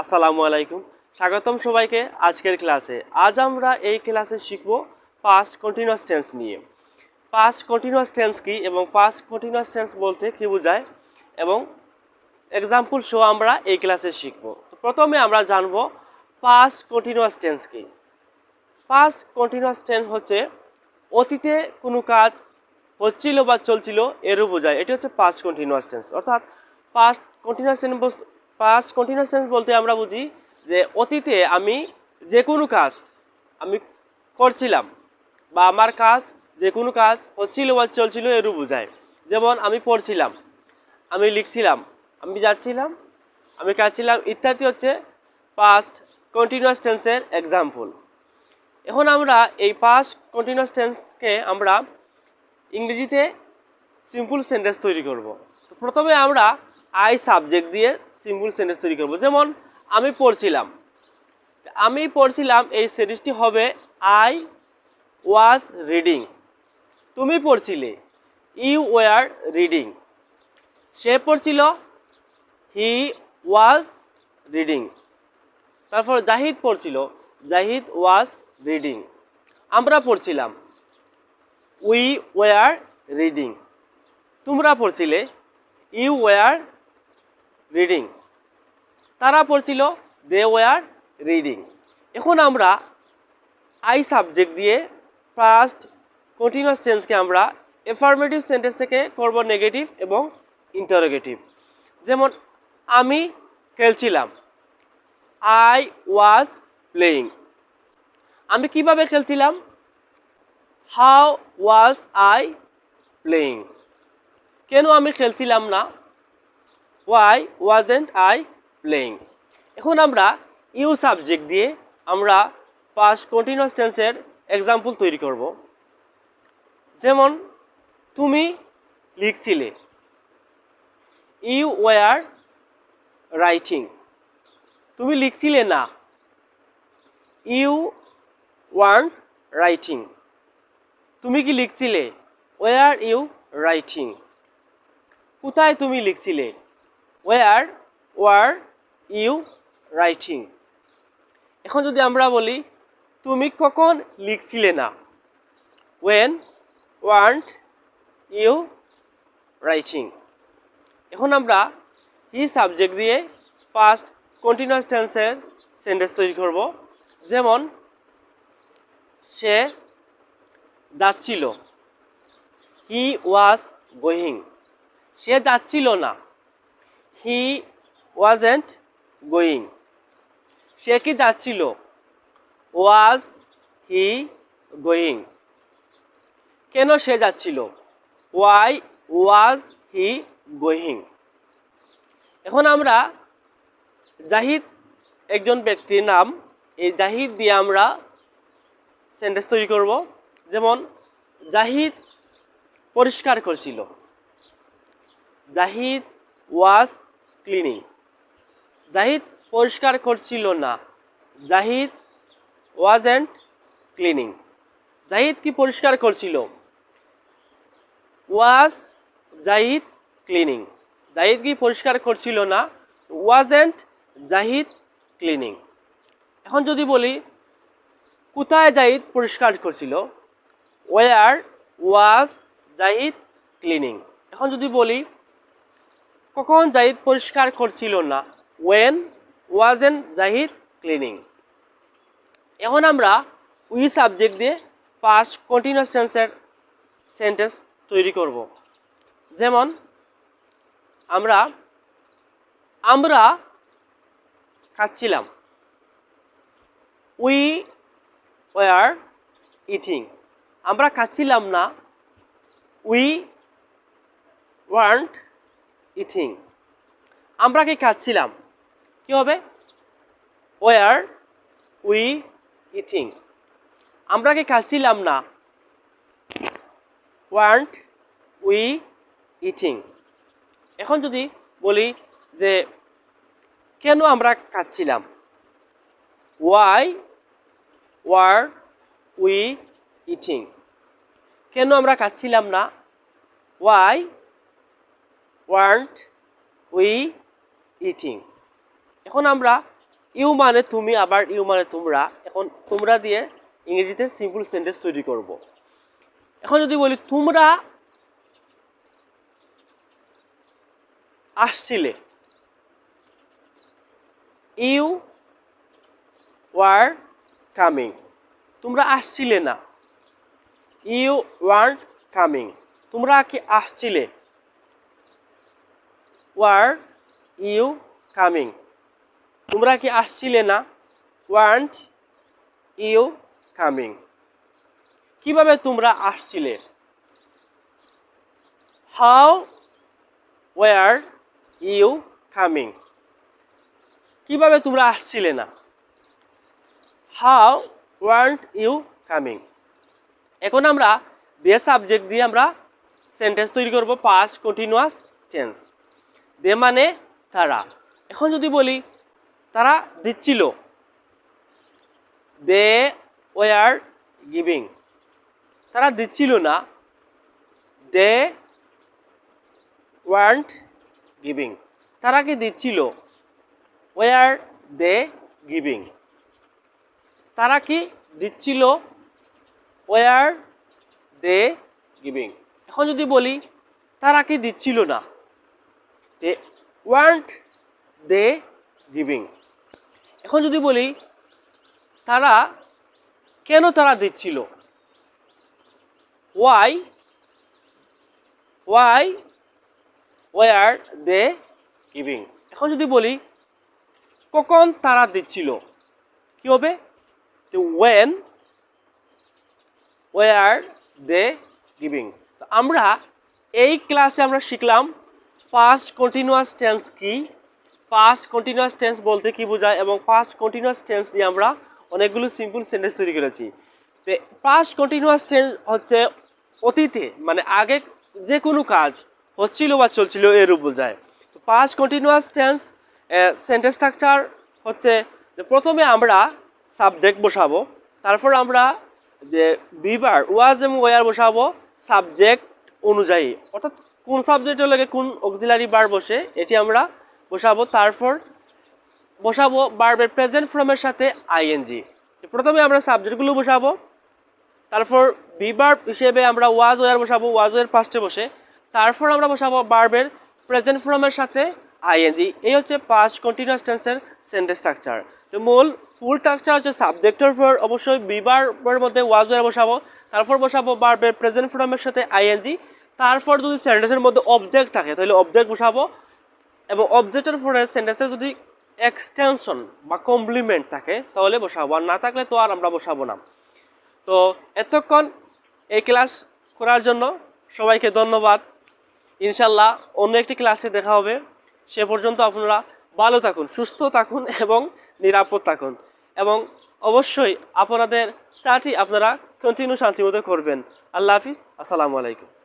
আসসালামু আলাইকুম। স্বাগতম সবাইকে আজকের ক্লাসে। আজ আমরা এই ক্লাসে শিখব পাস্ট কন্টিনিউয়াস টেন্স নিয়ে। পাস্ট কন্টিনিউয়াস টেন্স কি এবং পাস্ট কন্টিনিউয়াস টেন্স বলতে কী বোঝায় এবং এক্সাম্পল শো আমরা এই ক্লাসে শিখব। তো প্রথমে আমরা জানব পাস্ট কন্টিনিউয়াস টেন্স কি। পাস্ট কন্টিনিউয়াস টেন্স হচ্ছে অতীতে কোনো কাজ হচ্ছিল বা চলছিল এরও বোঝায়। এটি হচ্ছে পাস্ট কন্টিনিউয়াস টেন্স অর্থাৎ past continuous tense past continuous tense বলতে আমরা বুঝি যে অতীতে আমি যে কোনো কাজ আমি করছিলাম বা আমার কাজ যে কোনো কাজ হচ্ছিল বা চলছিল এরও বোঝায়। যেমন আমি পড়ছিলাম, আমি লিখছিলাম, আমি যাচ্ছিলাম, আমি কাজছিলাম ইত্যাদি হচ্ছে পাস্ট কন্টিনিউয়াস টেন্সের এক্সাম্পল এখন আমরা এই পাস্ট কন্টিনিউয়াস টেন্সকে আমরা ইংরেজিতে সিম্পল সেন্টেন্স তৈরি করব। তো প্রথমে আমরা আই সাবজেক্ট দিয়ে সিম্পল সেন্টেন্স তৈরি করব। যেমন, আমি পড়ছিলাম। আমি পড়ছিলাম, এই সেন্টেন্সটি হবে আই ওয়াজ রিডিং তুমি পড়ছিলে ইউ ওয়ার রিডিং সে পড়ছিল হি ওয়াজ রিডিং তারপর জাহিদ পড়ছিল, জাহিদ ওয়াজ রিডিং আমরা পড়ছিলাম উই ওয়ার রিডিং তোমরা পড়ছিলে ইউ ওয়ার রিডিং তারা পড়ছিল দে ওয়ার রিডিং এখন আমরা আই সাবজেক্ট দিয়ে ফার্স্ট কন্টিনিউয়াস টেন্সকে আমরা এফার্মেটিভ সেন্টেন্স থেকে করব নেগেটিভ এবং ইন্টারোগেটিভ যেমন, আমি খেলছিলাম। আই ওয়াজ প্লেয়িং আমি কীভাবে খেলছিলাম? হাউ ওয়াজ আই প্লেয়িং কেন আমি খেলছিলাম না? ওয়াই ওয়াজেন্ট আই প্লেয়িং এখন আমরা ইউ সাবজেক্ট দিয়ে আমরা পাস্ট কন্টিনিউয়াস টেন্সের এক্সাম্পল তৈরি করব। যেমন, তুমি লিখছিলে ইউ ওয়ার রাইটিং তুমি লিখছিলে না ইউ ওয়ান্ট রাইটিং তুমি কি লিখছিলে ওয়ার ইউ রাইটিং কোথায় তুমি লিখছিলে? ওয়ার ওয়ার ইউ রাইটিং এখন যদি আমরা বলি, তুমি কখন লিখছিলে না? ওয়েন ওয়ান্ট ইউ রাইটিং এখন আমরা হি সাবজেক্ট দিয়ে পাস্ট কন্টিনিউয়াস টেন্সের সেন্টেন্স তৈরি করব? যেমন, সে যাচ্ছিল। হি ওয়াজ গোয়িং সে যাচ্ছিল না। হি ওয়াজ ওয়াজেন্ট গোয়িং সে কি যাচ্ছিল? ওয়াজ হি গোয়িং কেন সে যাচ্ছিল? ওয়াই ওয়াজ হি গোয়িং এখন আমরা জাহিদ একজন ব্যক্তির নাম, এই জাহিদ দিয়ে আমরা সেন্টেন্স তৈরি করব। যেমন, জাহিদ পরিষ্কার করছিল। জাহিদ ওয়াজ ক্লিনিং। জাহিদ পরিষ্কার করছিল না। Zahid was and cleaning. Zahid কি পরিষ্কার করছিল? ওয়াজ জাহিদ ক্লিনিং। জাহিদ কি পরিষ্কার করছিল না? Was and Zahid cleaning. এখন যদি বলি, কোথায় জাহিদ পরিষ্কার করছিল? Were was Zahid cleaning. এখন যদি বলি কখন জাহিদ পরিষ্কার করছিল না? When was wasn't Zahid cleaning এখন আমরা উই সাবজেক্ট দিয়ে পাস্ট কন্টিনিউয়াস টেন্সের সেন্টেন্স তৈরি করব। যেমন, আমরা আমরা খাচ্ছিলাম। উই ওয়ার ইটিং আমরা খাচ্ছিলাম না। উই ওয়ান্ট ইটিং আমরা কি খাচ্ছিলাম? কি হবে? ওয়ার উই ইথিং আমরা কি খাচ্ছিলাম না? ওয়ান্ট উই ইথিং এখন যদি বলি যে কেন আমরা খাচ্ছিলাম? ওয়াই ওয়ার উই ইথিং কেন আমরা খাচ্ছিলাম না? ওয়াই ওয়ান্ট উই ইটিং এখন আমরা ইউ মানে তুমি, আবার ইউ মানে তোমরা, এখন তোমরা দিয়ে ইংরেজিতে সিম্পল সেন্টেন্স তৈরি করব। এখন যদি বলি তোমরা আসছিলে ইউ ওয়ার কামিং তোমরা আসছিলে না ইউ ওয়ার্ড কামিং তোমরা কি আসছিলে? ওয়ার ইউ কামিং তোমরা কি আসছিলে না? ওয়ান্ট ইউ কামিং কীভাবে তোমরা আসছিলে? হাউ ওয়ার ইউ কামিং কীভাবে তোমরা আসছিলে না? হাউ ওয়ান্ট ইউ কামিং এখন আমরা দে সাবজেক্ট দিয়ে আমরা সেন্টেন্স তৈরি করব পাস্ট কন্টিনিউয়াস টেন্স দে মানে তারা। এখন যদি বলি, তারা দিচ্ছিল। They were giving. তারা দিচ্ছিল না। They want giving. তারা কি দিচ্ছিল? Were they giving. তারা কি দিচ্ছিল? Were they giving. এখন যদি বলি, তারা কি দিচ্ছিল না? দে ওয়ান্ট দে গিভিং এখন যদি বলি, তারা কেন তারা দিচ্ছিল? Why why were they giving এখন যদি বলি, কখন তারা দিচ্ছিল? কি হবে? ওয়েন ওয়ার দে গিভিং আমরা এই ক্লাসে আমরা শিখলাম পাস্ট কন্টিনিউয়াস টেন্স কি? পাস্ট কন্টিনিউয়াস টেন্স বলতে কি বোঝায় এবং পাস্ট কন্টিনিউয়াস টেন্স দিয়ে আমরা অনেকগুলো সিম্পল সেন্টেন্স তৈরি করেছি। তো পাস্ট কন্টিনিউয়াস টেন্স হচ্ছে অতীতে মানে আগে যে কোনো কাজ হচ্ছিল বা চলছিল এরূপ বোঝায়। তো past continuous tense sentence structure হচ্ছে যে প্রথমে আমরা সাবজেক্ট বসাবো, তারপর আমরা যে বিবার ওয়াজ এবং ওয়ার বসাবো সাবজেক্ট অনুযায়ী। অর্থাৎ কোন সাবজেক্টের লাগে কোন অক্সিলারি বার বসে, এটি আমরা বসাবো। তারপর বসাবো বার্বের প্রেজেন্ট ফর্মের সাথে আইএনজি প্রথমে আমরা সাবজেক্টগুলো বসাবো। তারপর বি বিবার হিসেবে আমরা ওয়াজ ওয়ার বসাবো। ওয়াজ ওয়ার ফার্স্টে বসে। তারপর আমরা বসাবো বার্বের প্রেজেন্ট ফর্মের সাথে আইএনজি এই হচ্ছে পাঁচ কন্টিনিউয়াস টেন্সের সেন্টেন্স স্ট্রাকচার তো মূল ফুল স্ট্রাকচার হচ্ছে সাবজেক্টের পর অবশ্যই বিবারের মধ্যে ওয়াজ ওয়ার বসাবো। তারপর বসাবো বার্বের প্রেজেন্ট ফর্মের সাথে আইএনজি তারপর যদি সেন্টেন্সের মধ্যে অবজেক্ট থাকে, তাহলে অবজেক্ট বসাবো। এবং অবজেক্টের পরে সেন্টেন্সে যদি এক্সটেনশন বা কমপ্লিমেন্ট থাকে, তাহলে বসাবো। আর না থাকলে তো আর আমরা বসাবো না। তো এতক্ষণ এই ক্লাস করার জন্য সবাইকে ধন্যবাদ। ইনশাল্লাহ অন্য একটি ক্লাসে দেখা হবে। সে পর্যন্ত আপনারা ভালো থাকুন, সুস্থ থাকুন এবং নিরাপদ থাকুন। এবং অবশ্যই আপনাদের স্টাডি আপনারা কন্টিনিউ শান্তিমতো করবেন। আল্লাহ হাফিজ। আসসালামু আলাইকুম।